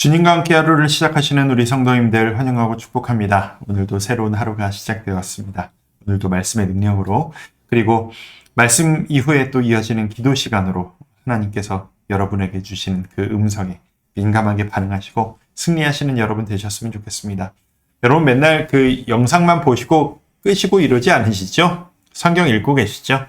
주님과 함께 하루를 시작하시는 우리 성도님들 환영하고 축복합니다. 오늘도 새로운 하루가 시작되었습니다. 오늘도 말씀의 능력으로 그리고 말씀 이후에 또 이어지는 기도 시간으로 하나님께서 여러분에게 주시는 그 음성에 민감하게 반응하시고 승리하시는 여러분 되셨으면 좋겠습니다. 여러분 맨날 그 영상만 보시고 끄시고 이러지 않으시죠? 성경 읽고 계시죠?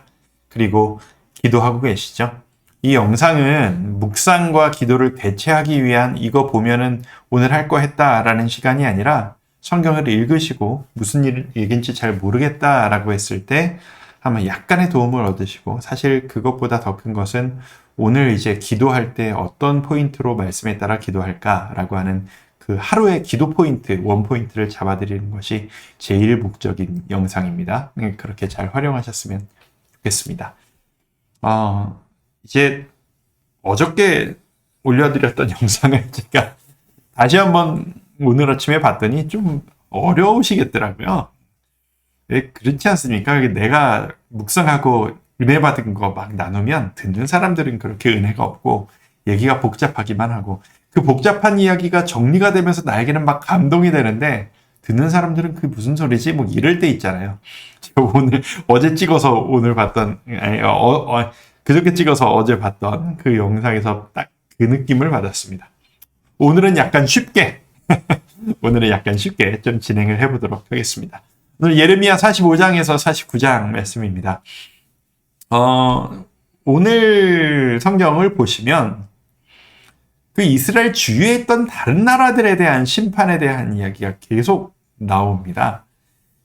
그리고 기도하고 계시죠? 이 영상은 묵상과 기도를 대체하기 위한 이거 보면은 오늘 할 거 했다라는 시간이 아니라 성경을 읽으시고 무슨 일 얘기인지 잘 모르겠다라고 했을 때 아마 약간의 도움을 얻으시고 사실 그것보다 더 큰 것은 오늘 이제 기도할 때 어떤 포인트로 말씀에 따라 기도할까라고 하는 그 하루의 기도 포인트, 원 포인트를 잡아드리는 것이 제일 목적인 영상입니다. 네, 그렇게 잘 활용하셨으면 좋겠습니다. 어, 이제 어저께 올려드렸던 영상을 제가 다시 한번 오늘 아침에 봤더니 좀 어려우시겠더라고요. 왜 그렇지 않습니까? 내가 묵상하고 은혜 받은 거 막 나누면 듣는 사람들은 그렇게 은혜가 없고 얘기가 복잡하기만 하고 그 복잡한 이야기가 정리가 되면서 나에게는 막 감동이 되는데 듣는 사람들은 그 무슨 소리지? 뭐 이럴 때 있잖아요. 오늘 어제 찍어서 오늘 봤던 아니, 어, 어, 그저께 찍어서 어제 봤던 그 영상에서 딱 그 느낌을 받았습니다. 오늘은 약간 쉽게, 오늘은 약간 쉽게 좀 진행을 해보도록 하겠습니다. 오늘 예레미야 45장에서 49장 말씀입니다. 어, 오늘 성경을 보시면 그 이스라엘 주위에 있던 다른 나라들에 대한 심판에 대한 이야기가 계속 나옵니다.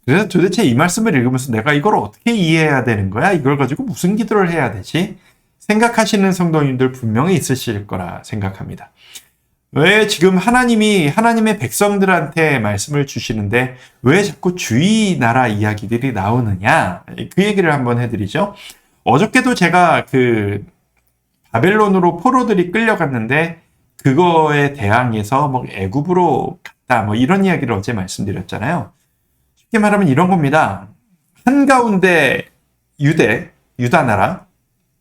그래서 도대체 이 말씀을 읽으면서 내가 이걸 어떻게 이해해야 되는 거야? 이걸 가지고 무슨 기도를 해야 되지? 생각하시는 성도님들 분명히 있으실 거라 생각합니다. 왜 지금 하나님이 하나님의 백성들한테 말씀을 주시는데 왜 자꾸 주위 나라 이야기들이 나오느냐? 그 얘기를 한번 해드리죠. 어저께도 제가 그 바벨론으로 포로들이 끌려갔는데 그거에 대항해서 뭐 애굽으로 갔다 뭐 이런 이야기를 어제 말씀드렸잖아요. 쉽게 말하면 이런 겁니다. 한가운데 유대, 유다 나라,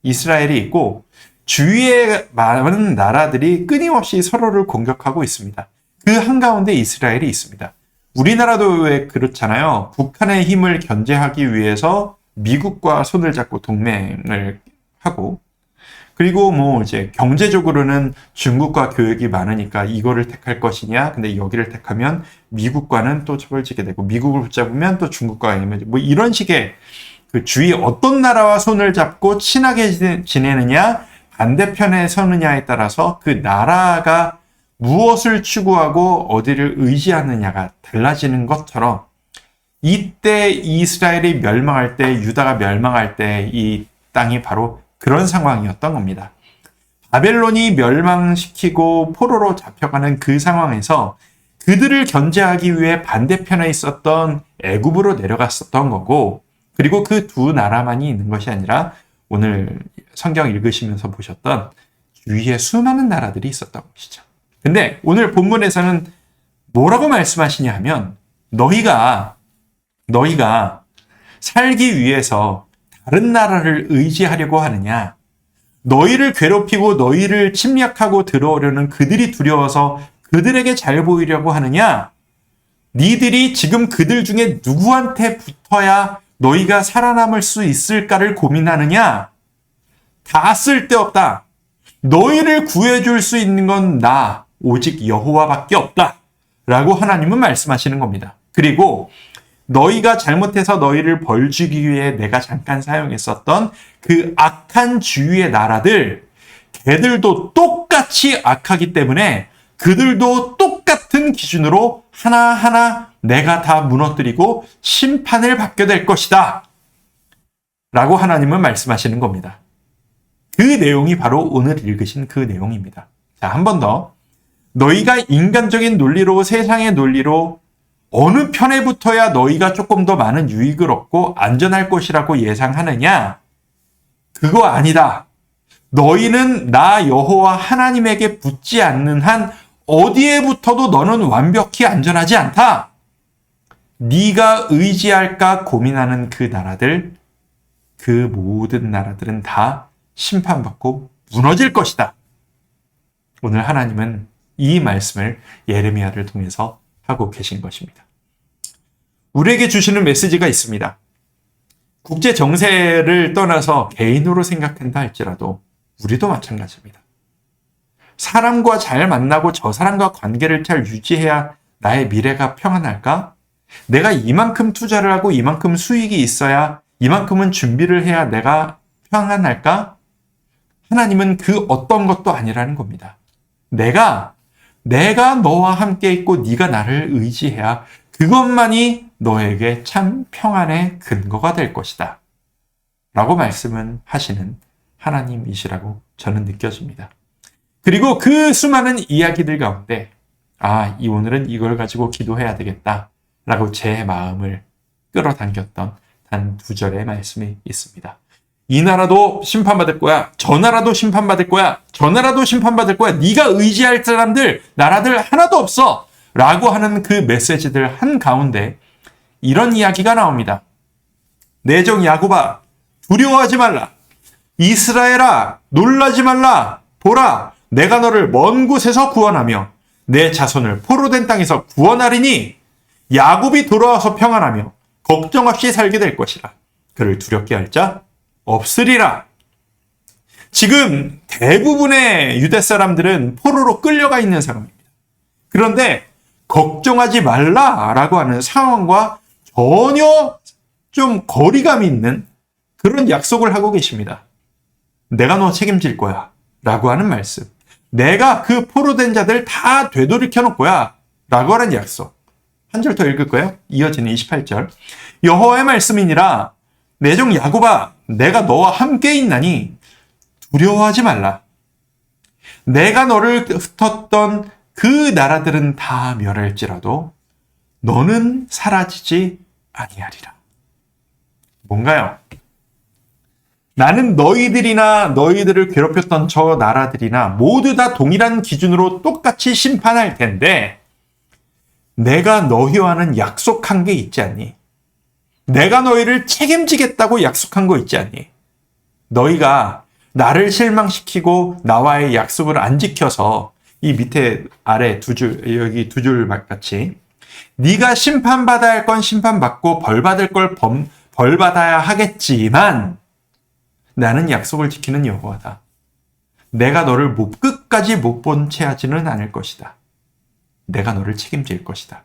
이스라엘이 있고 주위에 많은 나라들이 끊임없이 서로를 공격하고 있습니다. 그 한가운데 이스라엘이 있습니다. 우리나라도 왜 그렇잖아요. 북한의 힘을 견제하기 위해서 미국과 손을 잡고 동맹을 하고 그리고 뭐 이제 경제적으로는 중국과 교역이 많으니까 이거를 택할 것이냐. 근데 여기를 택하면 미국과는 또 척을 지게 되고 미국을 붙잡으면 또 중국과 뭐 이런 식의 그 주위 어떤 나라와 손을 잡고 친하게 지내느냐 반대편에 서느냐에 따라서 그 나라가 무엇을 추구하고 어디를 의지하느냐가 달라지는 것처럼 이때 이스라엘이 멸망할 때 유다가 멸망할 때 이 땅이 바로 그런 상황이었던 겁니다. 바벨론이 멸망시키고 포로로 잡혀가는 그 상황에서 그들을 견제하기 위해 반대편에 있었던 애굽으로 내려갔었던 거고 그리고 그 두 나라만이 있는 것이 아니라 오늘 성경 읽으시면서 보셨던 주위에 수많은 나라들이 있었던 것이죠. 근데 오늘 본문에서는 뭐라고 말씀하시냐 하면 너희가 너희가 살기 위해서 다른 나라를 의지하려고 하느냐? 너희를 괴롭히고 너희를 침략하고 들어오려는 그들이 두려워서 그들에게 잘 보이려고 하느냐? 니들이 지금 그들 중에 누구한테 붙어야 너희가 살아남을 수 있을까를 고민하느냐? 다 쓸데없다. 너희를 구해줄 수 있는 건 나, 오직 여호와밖에 없다. 라고 하나님은 말씀하시는 겁니다. 그리고 너희가 잘못해서 너희를 벌주기 위해 내가 잠깐 사용했었던 그 악한 주위의 나라들, 걔들도 똑같이 악하기 때문에 그들도 똑같은 기준으로 하나하나 내가 다 무너뜨리고 심판을 받게 될 것이다. 라고 하나님은 말씀하시는 겁니다. 그 내용이 바로 오늘 읽으신 그 내용입니다. 자, 한 번 더. 너희가 인간적인 논리로 세상의 논리로 어느 편에 붙어야 너희가 조금 더 많은 유익을 얻고 안전할 것이라고 예상하느냐? 그거 아니다. 너희는 나 여호와 하나님에게 붙지 않는 한 어디에 붙어도 너는 완벽히 안전하지 않다. 네가 의지할까 고민하는 그 나라들, 그 모든 나라들은 다 심판받고 무너질 것이다. 오늘 하나님은 이 말씀을 예레미야를 통해서 하고 계신 것입니다. 우리에게 주시는 메시지가 있습니다. 국제 정세를 떠나서 개인으로 생각한다 할지라도 우리도 마찬가지입니다. 사람과 잘 만나고 저 사람과 관계를 잘 유지해야 나의 미래가 평안할까? 내가 이만큼 투자를 하고 이만큼 수익이 있어야 이만큼은 준비를 해야 내가 평안할까? 하나님은 그 어떤 것도 아니라는 겁니다. 내가 내가 너와 함께 있고 네가 나를 의지해야 그것만이 너에게 참 평안의 근거가 될 것이다. 라고 말씀은 하시는 하나님이시라고 저는 느껴집니다. 그리고 그 수많은 이야기들 가운데 아, 이 오늘은 이걸 가지고 기도해야 되겠다. 라고 제 마음을 끌어당겼던 단 두 절의 말씀이 있습니다. 이 나라도 심판받을 거야. 저 나라도 심판받을 거야. 저 나라도 심판받을 거야. 네가 의지할 사람들, 나라들 하나도 없어. 라고 하는 그 메시지들 한 가운데 이런 이야기가 나옵니다. 내정 야곱아, 두려워하지 말라. 이스라엘아, 놀라지 말라. 보라, 내가 너를 먼 곳에서 구원하며 내 자손을 포로된 땅에서 구원하리니 야곱이 돌아와서 평안하며 걱정 없이 살게 될 것이라. 그를 두렵게 할 자 없으리라. 지금 대부분의 유대 사람들은 포로로 끌려가 있는 상황입니다. 그런데 걱정하지 말라라고 하는 상황과 전혀 좀 거리감 있는 그런 약속을 하고 계십니다. 내가 너 책임질 거야. 라고 하는 말씀. 내가 그 포로된 자들 다 되돌이켜 놓을 거야. 라고 하는 약속. 한 절 더 읽을 거예요. 이어지는 28절. 여호와의 말씀이니라 내종 야곱아 내가 너와 함께 있나니 두려워하지 말라. 내가 너를 흩었던 그 나라들은 다 멸할지라도 너는 사라지지 아니하리라. 뭔가요? 나는 너희들이나 너희들을 괴롭혔던 저 나라들이나 모두 다 동일한 기준으로 똑같이 심판할 텐데 내가 너희와는 약속한 게 있지 않니? 내가 너희를 책임지겠다고 약속한 거 있지 않니? 너희가 나를 실망시키고 나와의 약속을 안 지켜서 이 밑에 아래 두 줄, 여기 두 줄 같이 네가 심판받아야 할 건 심판받고 벌받을 걸 범, 벌받아야 하겠지만 나는 약속을 지키는 여호와다. 내가 너를 못 끝까지 못 본 채 하지는 않을 것이다. 내가 너를 책임질 것이다.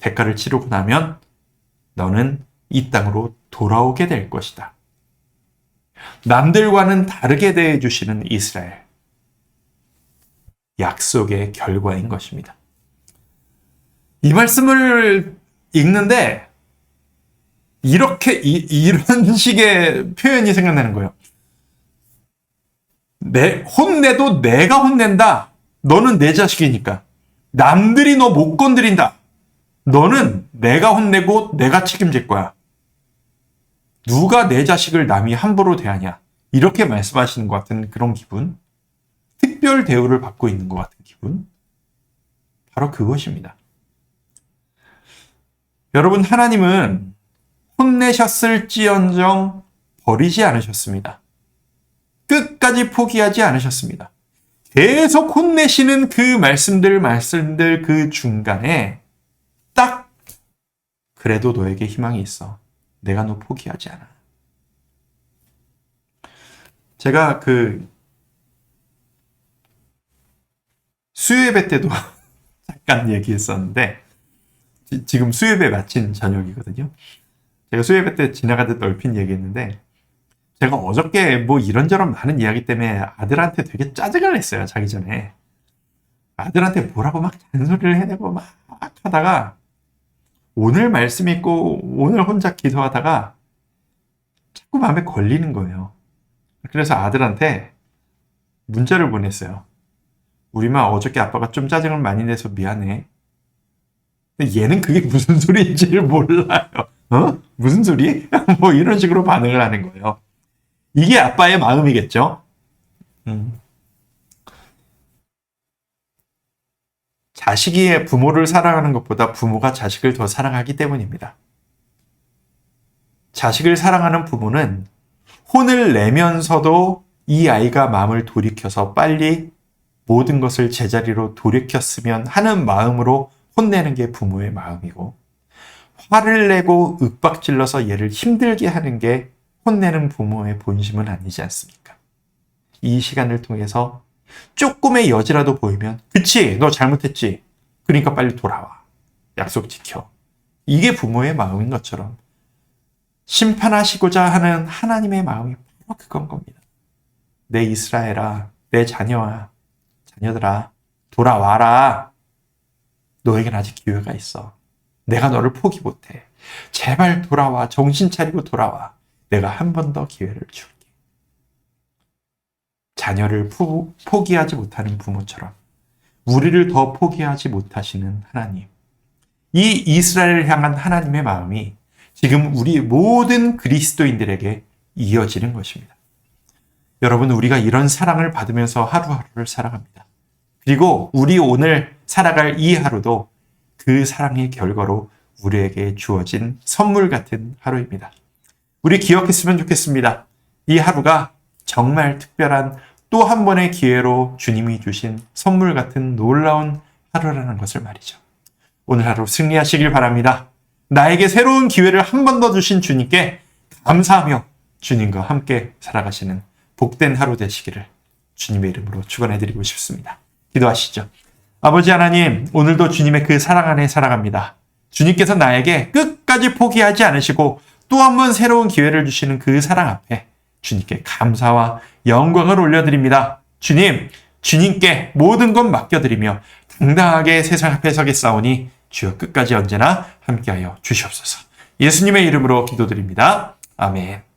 대가를 치르고 나면 너는 이 땅으로 돌아오게 될 것이다. 남들과는 다르게 대해 주시는 이스라엘. 약속의 결과인 것입니다. 이 말씀을 읽는데 이렇게 이, 이런 식의 표현이 생각나는 거예요. 내 혼내도 내가 혼낸다. 너는 내 자식이니까. 남들이 너 못 건드린다. 너는 내가 혼내고 내가 책임질 거야. 누가 내 자식을 남이 함부로 대하냐. 이렇게 말씀하시는 것 같은 그런 기분. 특별 대우를 받고 있는 것 같은 기분. 바로 그것입니다. 여러분, 하나님은 혼내셨을지언정 버리지 않으셨습니다. 끝까지 포기하지 않으셨습니다. 계속 혼내시는 그 말씀들, 말씀들 그 중간에 딱 그래도 너에게 희망이 있어. 내가 너 포기하지 않아. 제가 그 수요예배 때도 잠깐 얘기했었는데 지금 수요예배 마친 저녁이거든요. 제가 수요예배 때 지나가듯 넓힌 얘기했는데 제가 어저께 뭐 이런저런 많은 이야기 때문에 아들한테 되게 짜증을 냈어요. 자기 전에. 아들한테 뭐라고 막 잔소리를 해내고 막 하다가 오늘 말씀 읽고 오늘 혼자 기도하다가 자꾸 마음에 걸리는 거예요. 그래서 아들한테 문자를 보냈어요. 우리만 어저께 아빠가 좀 짜증을 많이 내서 미안해. 얘는 그게 무슨 소리인지를 몰라요. 어? 무슨 소리? 뭐 이런 식으로 반응을 하는 거예요. 이게 아빠의 마음이겠죠? 음. 자식이 부모를 사랑하는 것보다 부모가 자식을 더 사랑하기 때문입니다. 자식을 사랑하는 부모는 혼을 내면서도 이 아이가 마음을 돌이켜서 빨리 모든 것을 제자리로 돌이켰으면 하는 마음으로 혼내는 게 부모의 마음이고 화를 내고 윽박질러서 얘를 힘들게 하는 게 혼내는 부모의 본심은 아니지 않습니까? 이 시간을 통해서 조금의 여지라도 보이면 그치 너 잘못했지 그러니까 빨리 돌아와 약속 지켜 이게 부모의 마음인 것처럼 심판하시고자 하는 하나님의 마음이 바로 그건 겁니다. 내 이스라엘아, 내 자녀아, 자녀들아, 돌아와라. 너에겐 아직 기회가 있어. 내가 너를 포기 못해. 제발 돌아와. 정신 차리고 돌아와. 내가 한 번 더 기회를 줄게. 자녀를 포, 포기하지 못하는 부모처럼 우리를 더 포기하지 못하시는 하나님. 이 이스라엘을 향한 하나님의 마음이 지금 우리 모든 그리스도인들에게 이어지는 것입니다. 여러분, 우리가 이런 사랑을 받으면서 하루하루를 살아갑니다. 그리고 우리 오늘 살아갈 이 하루도 그 사랑의 결과로 우리에게 주어진 선물 같은 하루입니다. 우리 기억했으면 좋겠습니다. 이 하루가 정말 특별한 또 한 번의 기회로 주님이 주신 선물 같은 놀라운 하루라는 것을 말이죠. 오늘 하루 승리하시길 바랍니다. 나에게 새로운 기회를 한 번 더 주신 주님께 감사하며 주님과 함께 살아가시는 복된 하루 되시기를 주님의 이름으로 축원해드리고 싶습니다. 기도하시죠. 아버지 하나님, 오늘도 주님의 그 사랑 안에 살아갑니다. 주님께서 나에게 끝까지 포기하지 않으시고 또 한 번 새로운 기회를 주시는 그 사랑 앞에 주님께 감사와 영광을 올려드립니다. 주님, 주님께 모든 것 맡겨드리며 당당하게 세상 앞에 서겠사오니 주여 끝까지 언제나 함께하여 주시옵소서. 예수님의 이름으로 기도드립니다. 아멘.